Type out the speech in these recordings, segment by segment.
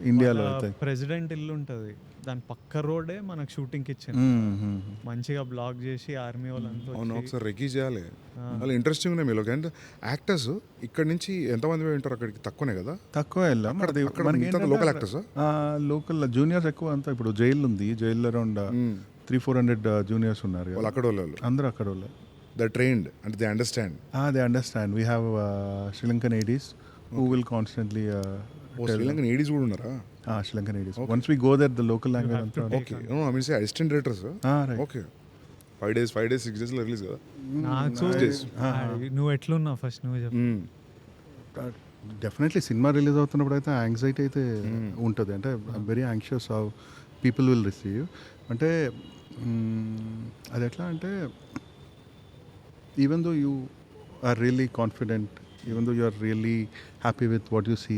ఇండియాలో ప్రెసిడెంట్ ఇల్లు ఉంటుంది. దాని పక్క రోడే మనకు షూటింగ్కి ఇచ్చింది. మంచిగా బ్లాక్ చేసి ఆర్మీ వాళ్ళంతా అవును ఒకసారి రెక్కీ చేయాలి. వాళ్ళు ఇంట్రెస్టింగ్ ఉన్నాయి మీలో. అండ్ యాక్టర్స్ ఇక్కడ నుంచి ఎంతమంది పోయి ఉంటారు అక్కడికి? తక్కువనే కదా? తక్కువ వెళ్ళాం. actors ఆ, లోకల్ జూనియర్స్ ఎక్కువ అంతా ఇప్పుడు జైలు ఉంది. జైల్లో around three four hundred juniors ఉన్నారు. వాళ్ళు అక్కడ వాళ్ళు అందరూ అక్కడ వాళ్ళే. ద ట్రైన్డ్ అంటే they understand they understand we have Sri Lankan ADs who will constantly Sri Lankan ADs కూడా ఉన్నారా? Sri Lankan ADs once we go there the local language okay. I mean say assistant directors. Okay. Five days five days six డేస్లో release కదా? నువ్వు ఎట్లున్నావు first నువ్వు చెప్పు. Definitely cinema release అవుతున్నప్పుడు అయితే యాంగ్జైటీ అయితే ఉంటుంది. అంటే very anxious how people will receive అంటే అది ఎట్లా అంటే even though you are really confident even though you are really happy with what you see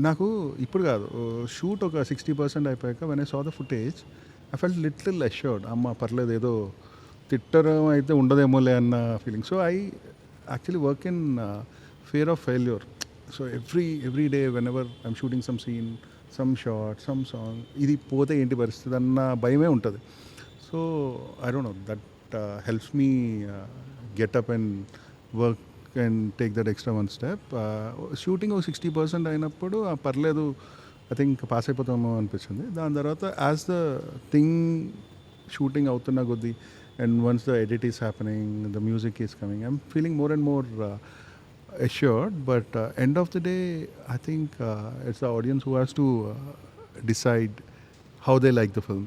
నాకు ఇప్పుడు కాదు షూట్ ఒక సిక్స్టీ పర్సెంట్ అయిపోయాక when I saw the footage I felt little assured అమ్మ పర్లేదు ఏదో తిట్టడం అయితే ఉండదేమోలే అన్న feeling so I actually work in fear of failure so every every day whenever I'm shooting some scene some shot some song ఇది పోతే ఏంటి పరిస్థితి అన్న భయమే ఉంటుంది. So I don't know that helps me get up and work and take that extra one step shooting ఒక sixty percent అయినప్పుడు పర్లేదు ఐ థింక్ పాస్ అయిపోతామో అనిపించింది. దాని తర్వాత యాజ్ ద థింగ్ షూటింగ్ అవుతున్న కొద్దీ and once the edit is happening the music is coming I'm feeling more and more assured. But uh, end of the day i think uh, it's the audience who has to uh, decide how they like the film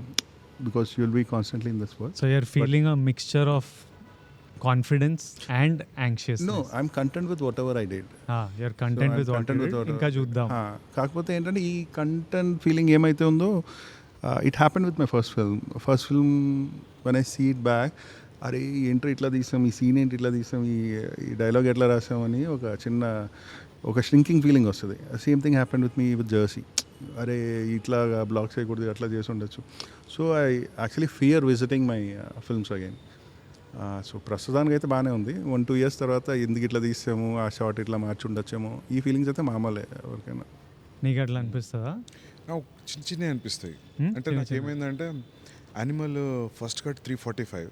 because you'll be constantly in this world. So you're feeling a mixture of confidence and anxious no i'm content with whatever i did. You're content with content with what- ఇంకా చూద్దాం. ఆ, కాకపోతే ఏంటంటే ఈ content feeling ఏమైతే ఉందో it happen with my first film first film one I see it back అరే entry ఇట్లా తీసాం ఈ సీన్ ఏంటి ఇట్లా తీసాం ఈ ఈ డైలాగ్ ఎట్లా రాసామని ఒక చిన్న ఒక షింకింగ్ ఫీలింగ్ వస్తుంది. Same thing happen with me with Jersey అరే ఇట్లా బ్లాక్ చేయకూడదు అట్లా చేసి ఉండొచ్చు. So I actually fear visiting my films again so ప్రస్తుతానికి అయితే బాగానే ఉంది వన్ టూ ఇయర్స్ తర్వాత ఎందుకు ఇట్లా తీసాము ఆ షార్ట్ ఇట్లా మార్చి ఉండొచ్చేమో ఈ ఫీలింగ్స్ అయితే మామూలే ఎవరికైనా నీకు అట్లా అనిపిస్తుందా నాకు చిన్న చిన్నవి అనిపిస్తాయి? అంటే చిన్న నాకు ఏమైందంటే Animal first cut three forty five.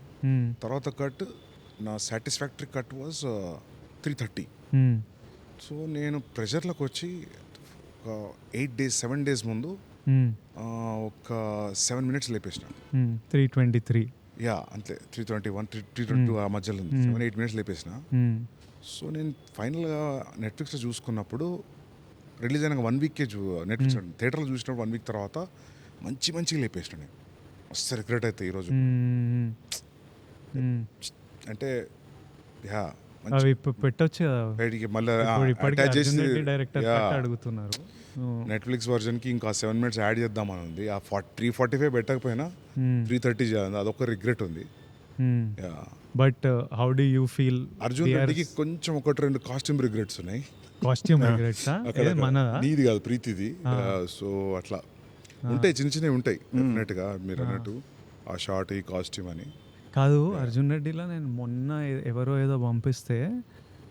తర్వాత కట్ నా satisfactory cut was three thirty. So నేను ప్రెషర్లోకి వచ్చి ఒక ఎయిట్ డేస్ సెవెన్ డేస్ ముందు. ఆ, ఒక సెవెన్ మినిట్స్ లేపేసిన. త్రీ ట్వంటీ త్రీ యా అంతే. Three twenty one three three twenty ఆ మధ్యలో ఉంది. సెవెన్ ఎయిట్ మినిట్స్ లేపేసిన. Hmm. సో నేను ఫైనల్గా నెట్ఫ్లిక్స్లో చూసుకున్నప్పుడు రిలీజ్ అయిన వన్ వీక్కే చూ నెట్ఫ్లిక్స్ థియేటర్లో చూసినప్పుడు వన్ వీక్ తర్వాత మంచి మంచిగా లేపేసిన నేను. మస్తు రిగ్రెట్ అయితే ఈరోజు Hmm. Hmm. అంటే యా అవి పెట్టొచ్చు మళ్ళీ అటాచ్ చేసి డైరెక్టర్ అడుగుతున్నారు. నెట్ఫ్లిక్స్ వర్జన్కి ఇంకా సెవెన్ మినిట్స్ యాడ్ చేద్దామని ఉంది ఆ ఫార్టీ త్రీ ఫార్టీ ఫైవ్ పెట్టకపోయినా Hmm. త్రీ థర్టీ చేయాలి అదొక రిగ్రెట్ ఉంది. Hmm. But how do you feel Arjun రెడ్డికి కొంచెం ఒకటి రెండు కాస్ట్యూమ్ రిగ్రెట్స్ ఉన్నాయి. కాస్ట్యూమ్ రిగ్రెట్స్ నీది కాదు ప్రీతిది. సో అట్లా. ఉంటాయి చిన్న చిన్నవి ఉంటాయి డెఫినెట్గా మీరు అన్నట్టు. ఆ షార్ట్ ఈ కాస్ట్యూమ్ అని. కాదు అర్జున్ రెడ్డిలో నేను మొన్న ఎవరో ఏదో పంపిస్తే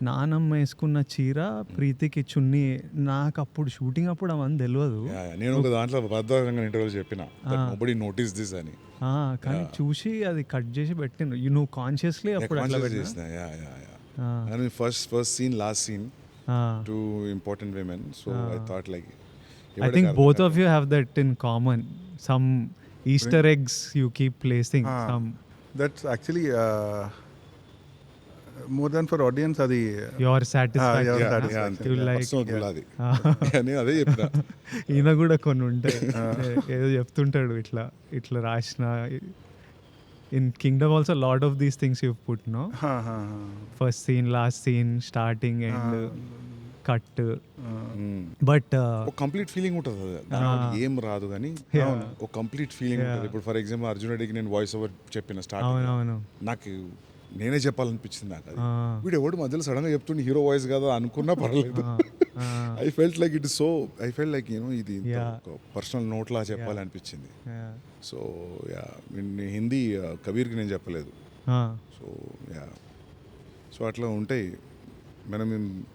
నానమ్మ వేసుకున్న చీర ప్రీతికి చున్నీ నాకు అప్పుడు షూటింగ్ అప్పుడు అవన్నీ తెలియదు యా, యా. నేను ఒక దాంట్లో భద్రంగా ఇంటర్వ్యూ చెప్పిన నోబడి నోటీస్ దిస్ అని ఆ, కానీ చూసి అది కట్ చేసి పెట్టిండు You నువ్వు కాన్షియస్లీ అప్పుడు అట్లా పెట్టినా? Ya ya ya first first scene last scene. Two important women so I thought like I think both of you have that in common. Some Easter eggs you keep placing. Ah. That's actually more than for audience అది Ah. You like- అది. Ah. చెప్పిన. ఈయన కూడా కొన్ని ఉంటాయి. ఏ- ఏదో చెప్తుంటాడు ఇట్లా ఇట్లా రాసిన in Kingdom also lot of these things you put no first scene last scene starting and cut but ఒక కంప్లీట్ ఫీలింగ్ ఉంటుంది ఏం రాదు కానీ ఒక కంప్లీట్ ఫీలింగ్ ఉంటుంది. ఇప్పుడు ఫర్ ఎగ్జాంపుల్ అర్జున్ రెడ్డికి నేను వాయిస్ ఓవర్ చెప్పిన స్టార్ట్ నాకు నేనే చెప్పాలనిపించింది నాకు అది. వీడు ఎవడు మధ్యలో సడన్గా చెప్తుండే హీరో వాయిస్ కదా? అనుకున్నా పర్లేదు. I felt like it so I felt like you know ఇది. పర్సనల్ నోట్ లా చెప్పాలనిపించింది. సో యా హిందీ కబీర్కి నేను చెప్పలేదు. ఆ, సో యా సో అట్లా ఉంటాయి. మనం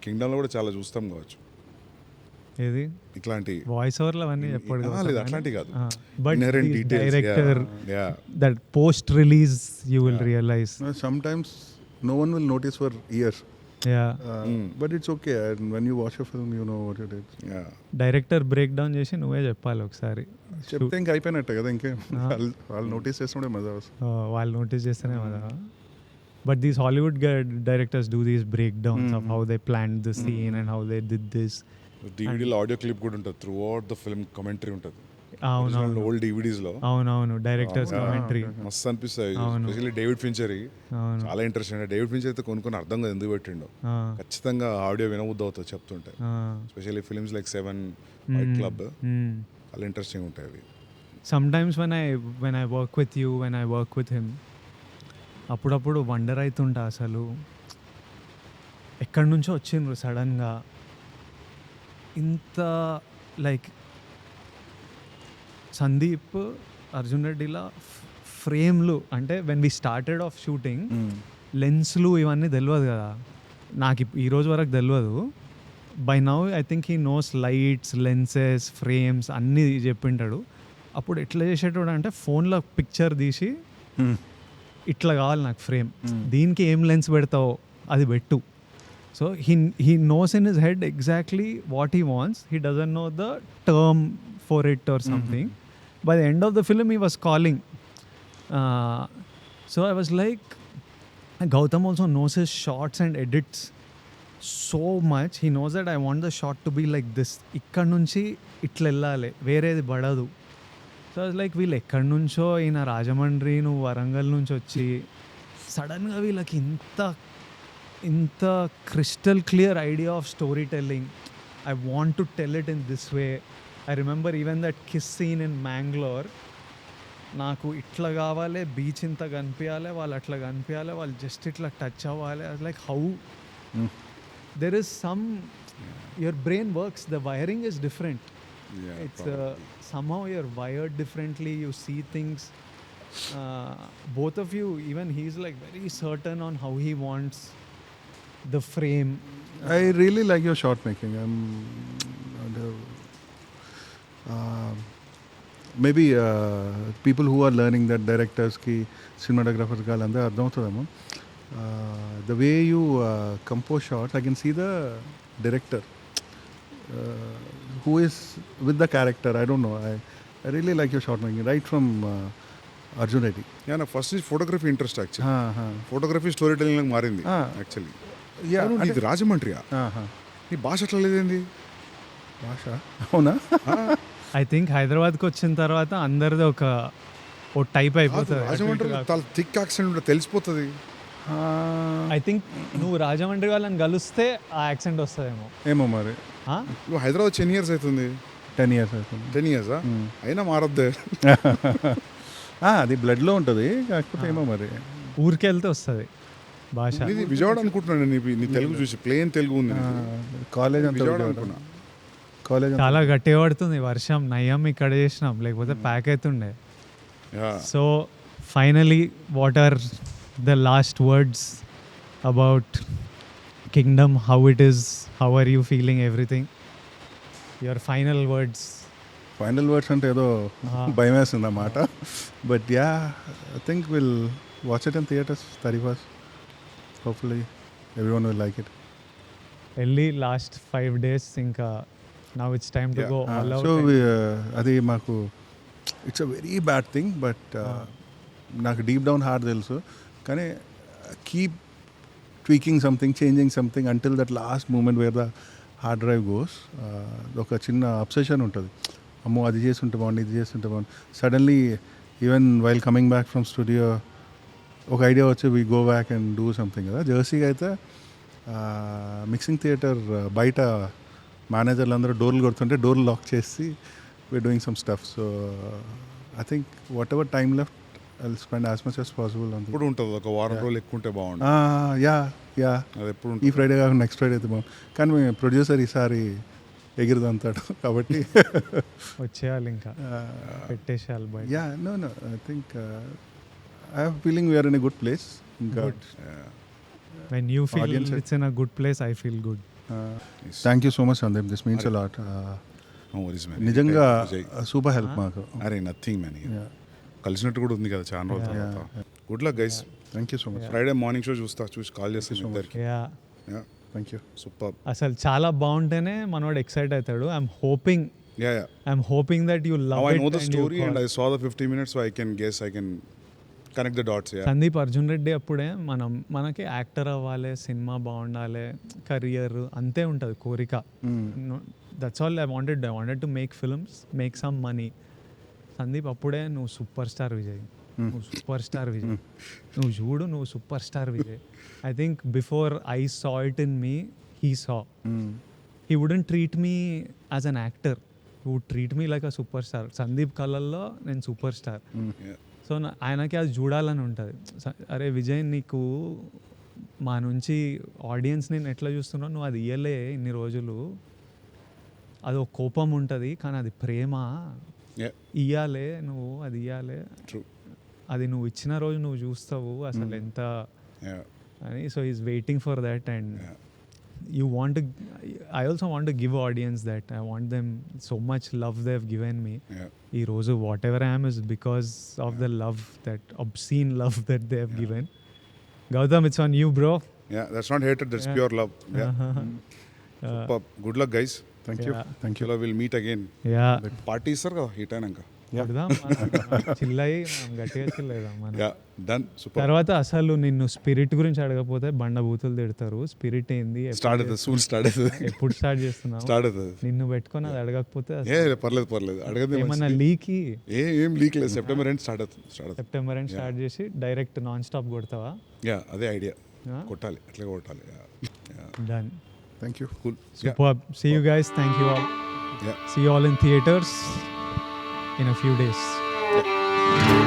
కింగ్డమ్లో కూడా చాలా చూస్తాం కావచ్చు. ఏది? ఇట్లాంటి వాయిస్ ఓవర్లు అవన్నీ ఎప్పుడు లేదు అట్లాంటివి కాదు. But. Director. That post release you will realise sometimes no one will notice for years ya but it's okay and when you watch film you know what it is. Director break down చేసి నువ్వే చెప్పాలి ఒకసారి. చెప్తే ఇంకా అయిపోయినట్టే కదా ఇంకే? వాళ్ళు నోటీస్ చేస్తుండే మజా వస్తుంది. వాళ్ళు నోటీస్ చేస్తేనే but these Hollywood directors do these break downs of how they plan the scene and how they did this డివిడీలో audio clip కూడా ఉంటుంది. Throughout the film commentary ఉంటుంది. అవునవును. ఓల్డ్ డివిడీస్లో. అవునవును. డైరెక్టర్స్ కమెంటరీ మస్తు అనిపిస్తాయి. స్పెషల్లీ డేవిడ్ ఫించరీ అవును. చాలా ఇంట్రెస్ట్ అండి డేవిడ్ ఫించర్ అయితే కొన్ని కొన్ని అర్థం కాదు ఎందుకు పెట్టిండో. ఖచ్చితంగా ఆడియో వినబుద్ధి అవుతుంది చెప్తుంటే. Specially films like Seven Fight Club. చాలా ఇంట్రెస్టింగ్ ఉంటాయి అవి. Sometimes when I when I work with you when I work with him అప్పుడప్పుడు వండర్ అవుతుంటా అసలు. ఎక్కడి నుంచో వచ్చిండ్రు సడన్గా. ఇంత లైక్ సందీప్ అర్జున్ రెడ్డిలా ఫ్రేమ్లు అంటే when we started off shooting లెన్స్లు ఇవన్నీ తెలియదు కదా. నాకు ఇప్- ఈ రోజు వరకు తెలియదు by now I think he knows lights lenses frames అన్నీ చెప్పింటాడు అప్పుడు ఎట్లా చేసేటోడు అంటే ఫోన్లో పిక్చర్ తీసి ఇట్లా కావాలి నాకు ఫ్రేమ్. దీనికి ఏం లెన్స్ పెడతావో అది పెట్టు. So he he knows in his head exactly what he wants he doesn't know the term for it or something by the end of the film he was calling so I was like Gautam also knows his shots and edits so much he knows that I want the shot to be like this ఇక్కడ నుంచి ఇట్లా వెళ్ళాలి వేరేది పడదు so like వీళ్ళు ఎక్కడి నుంచో ఈయన రాజమండ్రి నువ్వు వరంగల్ నుంచి వచ్చి సడన్గా వీళ్ళకి ఇంత ఇంత crystal clear idea of story telling I want to tell it in this way I remember even that kiss scene in Mangalore నాకు ఇట్లా కావాలి బీచ్ ఇంత కనిపించాలి వాళ్ళు అట్లా కనిపించాలి వాళ్ళు జస్ట్ ఇట్లా టచ్ అవ్వాలి. Like how there is some your brain works the wiring is different Yeah, it's uh, somehow you're wired differently you see things uh, both of you even he's like very certain on how he wants the frame I really like your shot making. I'm uh, maybe uh, people who are learning that directors ki cinematographers వాళ్ళందరూ అర్థమవుతుందేమో the way you compose shorts I can see the director Who is with the character I don't know I I really like your shot making right from Arjun Reddy నాకు first photography interest actually photography story telling మారింది Ah. Actually ya నీది రాజమండ్రియా? నీ భాష ఎట్లా లేదేంది? భాష? అవునా? I think హైదరాబాద్కి వచ్చిన తర్వాత అందరిది ఒక ఓ టైప్ అయిపోతుంది. రాజమండ్రి చాలా థిక్ యాక్సెంట్ ఉంటుంది తెలిసిపోతుంది. ఐ థింక్ నువ్వు రాజమండ్రి వాళ్ళని కలిస్తే ఆ యాక్సెంట్ వస్తుందేమో. ఏమో మరి. ఆ? నువ్వు హైదరాబాద్ టెన్ ఇయర్స్ అవుతుంది. టెన్ ఇయర్స్ అవుతుంది. టెన్ ఇయర్సా? అయినా మారద్దే. ఆ, అది బ్లడ్లో ఉంటుంది కాకపోతే ఏమో మరి. ఊరికి వెళ్తే వస్తుంది భాష. ఇది విజయవాడ అనుకుంటున్నాను నీ నీ తెలుగు చూసి ప్లేన్ తెలుగు ఉంది. కాలేజ్ విజయవాడ. అనుకున్నా. కాలేజ్ చాలా గట్టిగా పడుతుంది వర్షం నయ్యం ఇక్కడ చేసినాం లేకపోతే ప్యాక్ అవుతుండే. finally, what are the last words about Kingdom? How it is? How are you feeling? Everything? Your final words. Final words అంటే ఏదో. భయం వేస్తుంది అన్నమాట but yeah I think will watch it in theatres thirty first hopefully every one will like it వెళ్ళి last five days ఇంకా now it's time to. Go so అది మాకు it's a very bad thing but నాకు deep down heart తెలుసు కానీ keep tweaking something changing something until that last moment where the hard drive goes ఒక చిన్న obsession ఉంటుంది. అమ్మో అది చేస్తుంటే బాగుంది ఇది చేస్తుంటే బాగుంది suddenly even while coming back from studio ఒక ఐడియా వచ్చి we go back and do something కదా? జర్సీగా అయితే మిక్సింగ్ థియేటర్ బయట మేనేజర్లు అందరూ డోర్లు కొడుతుంటే డోర్లు లాక్ చేసి we're doing some stuff so I think whatever time left I spend as much as possible అంతే ఎప్పుడు ఉంటుంది? ఒక వారం రోజులు ఎక్కువ ఉంటే బాగుంటుంది. యా యా అది ఎప్పుడు ఈ ఫ్రైడే కాకుండా నెక్స్ట్ ఫ్రైడే అయితే బాగుంది కానీ మీ ప్రొడ్యూసర్ ఈసారి ఎగిరిదంతాడు కాబట్టి వచ్చేయాలి ఇంకా. పెట్టేసేయాలి yeah no no I think I have feeling we're in a good place ఇంకా when you feel it's in a good place I feel good thank you so much Sandeep this means a lot నిజంగా super help మాకు. అరే nothing man కలిసినట్టు కూడా ఉంది కదా చాలా రోజుల తర్వాత. Good luck guys thank you so much Friday morning show చూస్తా చూసి కాల్ చేస్తాను ఇద్దరికి. యా థ్యాంక్ యూ సూపర్ అసలు చాలా బాగుంటేనే మనోడు ఎక్సైట్ అవుతాడు. I'm hoping yeah yeah I'm hoping that you love I know the story and I saw the 50 minutes, so I can guess, I can connect the dots. Yeah. Sandeep Arjun Reddy అప్పుడే మనం మనకి actor అవ్వాలి cinema బాగుండాలి career అంతే ఉంటుంది కోరిక. That's all I wanted I wanted to make films make some money Sandeep అప్పుడే నువ్వు సూపర్ స్టార్ విజయ్. నువ్వు సూపర్ స్టార్ విజయ్. నువ్వు చూడు నువ్వు super star Vijay. I think before I saw it in me he saw he wouldn't treat me as an actor would treat me like a super star Sandeep కళల్లో నేను super star. So ఆయనకి అది చూడాలని ఉంటుంది. అరే విజయ్ నీకు మా నుంచి ఆడియన్స్ నేను ఎట్లా చూస్తున్నావు నువ్వు అది ఇయ్యలే ఇన్ని రోజులు. అది ఒక కోపం ఉంటుంది కానీ అది ప్రేమ. ఇయ్యాలే నువ్వు అది ఇయ్యాలే. అది నువ్వు ఇచ్చిన రోజు నువ్వు చూస్తావు అసలు ఎంత. అని so is waiting for that and Yeah. you want to i also want to give audience that i want them so much love they've given me Yeah. ఈ రోజు whatever I'm is because of the love that obscene love that they have given Gautham it's on you bro Yeah. That's not hatred, that's pure love. Yeah. Super. Thank you. Thank you we'll meet again. Yeah Party ఇస్తారు కదా? Heat అయినాక. చిల్లయి మనం గట్టిగా చిల్లేదాం తర్వాత అసలు నిన్ను spirit గురించి అడగకపోతే బండ బూతులు తిడతారు. స్పిరిట్ ఏంది? ఎప్పుడు స్టార్ట్ అవుతుంది. సూన్ స్టార్ట్ అవుతుంది. ఎప్పుడు స్టార్ట్ చేస్తున్నావు? స్టార్ట్ అవుతుంది. నిన్ను పెట్టుకొని అది అడగకపోతే ఏ పర్లేదు పర్లేదు. అడగదు ఏమన్నా లీకి? ఏ ఏం లీక్ లేదు. సెప్టెంబర్ ఎండ్ స్టార్ట్ అవుతుంది. స్టార్ట్ సెప్టెంబర్ అని స్టార్ట్ చేసి డైరెక్ట్ నాన్ స్టాప్ కొడతావా? యా అదే ఐడియా Yeah. కొట్టాలి. అట్లా కొట్టాలి. Done Thank you. Cool. Superb. Yeah. See you guys. Thank you all. Yeah. See you all in theaters in a few days. Yeah.